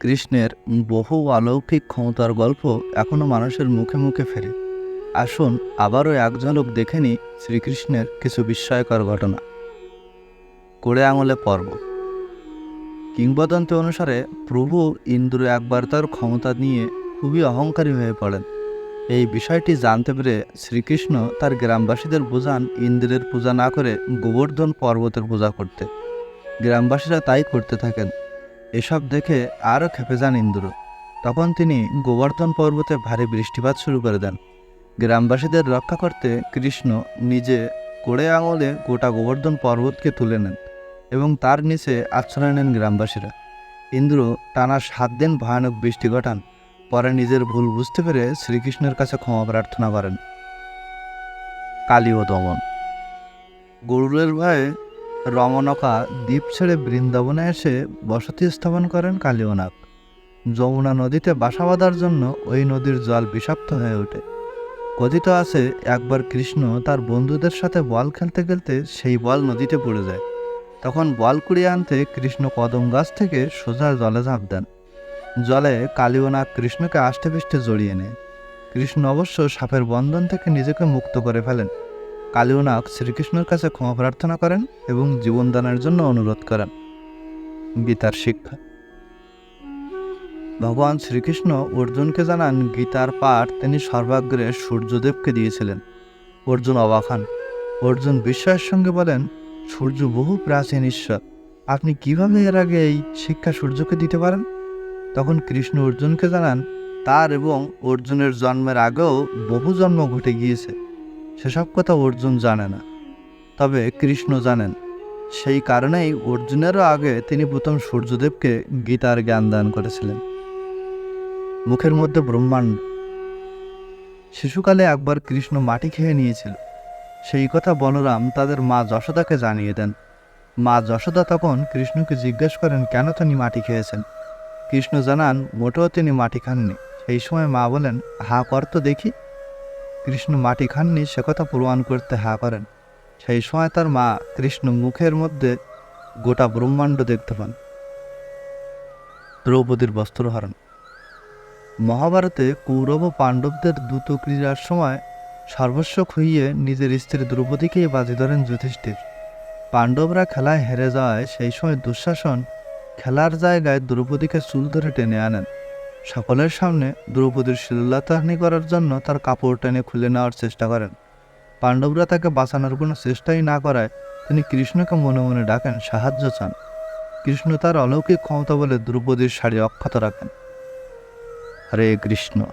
কৃষ্ণের বহু অলৌকিক ক্ষমতার গল্প এখনও মানুষের মুখে মুখে ফেরে। আসুন, আবারও এক ঝলক দেখে নিই শ্রীকৃষ্ণের কিছু বিস্ময়কর ঘটনা। কোড়ে আঙুলে পর্ব। কিংবদন্তি অনুসারে প্রভু ইন্দ্র একবার তার ক্ষমতা নিয়ে খুবই অহংকারী হয়ে পড়েন। এই বিষয়টি জানতে পেরে শ্রীকৃষ্ণ তার গ্রামবাসীদের বোঝান ইন্দ্রের পূজা না করে গোবর্ধন পর্বতের পূজা করতে। গ্রামবাসীরা তাই করতে থাকেন। এসব দেখে আরও খেপে যান ইন্দ্র। তখন তিনি গোবর্ধন পর্বতে ভারী বৃষ্টিপাত শুরু করে দেন। গ্রামবাসীদের রক্ষা করতে কৃষ্ণ নিজে কোড়ে আঙুলে গোটা গোবর্ধন পর্বতকে তুলে নেন এবং তার নিচে আশ্রয় নেন গ্রামবাসীরা। ইন্দ্র টানা সাত দিন ভয়ানক বৃষ্টি ঘটান, পরে নিজের ভুল বুঝতে পেরে শ্রীকৃষ্ণের কাছে ক্ষমা প্রার্থনা করেন। কালী ও দমন। গরুরের ভয়ে রমনকা দ্বীপ ছেড়ে বৃন্দাবনে এসে বসতি স্থাপন করেন কালীয়নাগ যমুনা নদীতে বাসা বাঁধার জন্য ওই নদীর জল বিষাক্ত হয়ে ওঠে। কথিত আছে, একবার কৃষ্ণ তার বন্ধুদের সাথে বল খেলতে খেলতে সেই বল নদীতে পড়ে যায়। তখন বল কুড়িয়ে আনতে কৃষ্ণ কদম গাছ থেকে সোজা জলে ঝাঁপ দেন। জলে কালীয়নাগ কৃষ্ণকে আষ্টে পৃষ্ঠে জড়িয়ে নেয়। কৃষ্ণ অবশ্য সাপের বন্ধন থেকে নিজেকে মুক্ত করে ফেলেন। কালীয়নাগ শ্রীকৃষ্ণের কাছে ক্ষমা প্রার্থনা করেন এবং জীবনদানের জন্য অনুরোধ করেন। গীতার শিক্ষা। ভগবান শ্রীকৃষ্ণ অর্জুনকে জানান, গীতার পাঠ তিনি সর্বাগ্রে সূর্যদেবকে দিয়েছিলেন। অর্জুন অবাক অর্জুন বিস্ময়ের সঙ্গে বলেন, সূর্য বহু প্রাচীন ঈশ্বর। আপনি কীভাবে এর আগে এই শিক্ষা সূর্যকে দিতে পারেন? তখন কৃষ্ণ অর্জুনকে জানান, তার এবং অর্জুনের জন্মের আগেও বহু জন্ম ঘটে গিয়েছে। সেসব কথা অর্জুন জানে না। তবে কৃষ্ণ জানেন, সেই কারণেই অর্জুনেরও আগে তিনি প্রথম সূর্যদেবকে গীতার জ্ঞান দান করেছিলেন। মুখের মধ্যে ব্রহ্মাণ্ড। শিশুকালে একবার কৃষ্ণ মাটি খেয়ে নিয়েছিল। সেই কথা বলরাম তাদের মা যশোদাকে জানিয়ে দেন। মা যশোদা তখন কৃষ্ণকে জিজ্ঞেস করেন, কেন তিনি মাটি খেয়েছেন? কৃষ্ণ জানান, মোটেও তিনি মাটি খাননি। সেই সময় মা বলেন, হা, কর তো দেখি। কৃষ্ণ মাটি খাননি সে কথা প্রমাণ করতে হা করেন। সেই সময় তার মা কৃষ্ণ মুখের মধ্যে গোটা ব্রহ্মাণ্ড দেখতে পান। দ্রৌপদীর বস্ত্রহরণ মহাভারতে কৌরব ও পাণ্ডবদের দ্রুত ক্রীড়ার সময় সর্বস্ব খুইয়ে নিজের স্ত্রী দ্রৌপদীকেই বাজি ধরেন যুধিষ্ঠির। পাণ্ডবরা খেলায় হেরে যাওয়ায় সেই সময় দুঃশাসন খেলার জায়গায় দ্রৌপদীকে চুল ধরে টেনে আনেন। সকলের সামনে দ্রৌপদীর শিল্লাতাহানি করার জন্য তার কাপড় টেনে খুলে নেওয়ার চেষ্টা করেন। পাণ্ডবরা তাকে বাঁচানোর কোনো চেষ্টাই না করায় তিনি কৃষ্ণকে মনে মনে ডাকেন সাহায্য চান। কৃষ্ণ তার অলৌকিক ক্ষমতা বলে দ্রৌপদীর শাড়ি অক্ষত রাখেন। হরে কৃষ্ণ।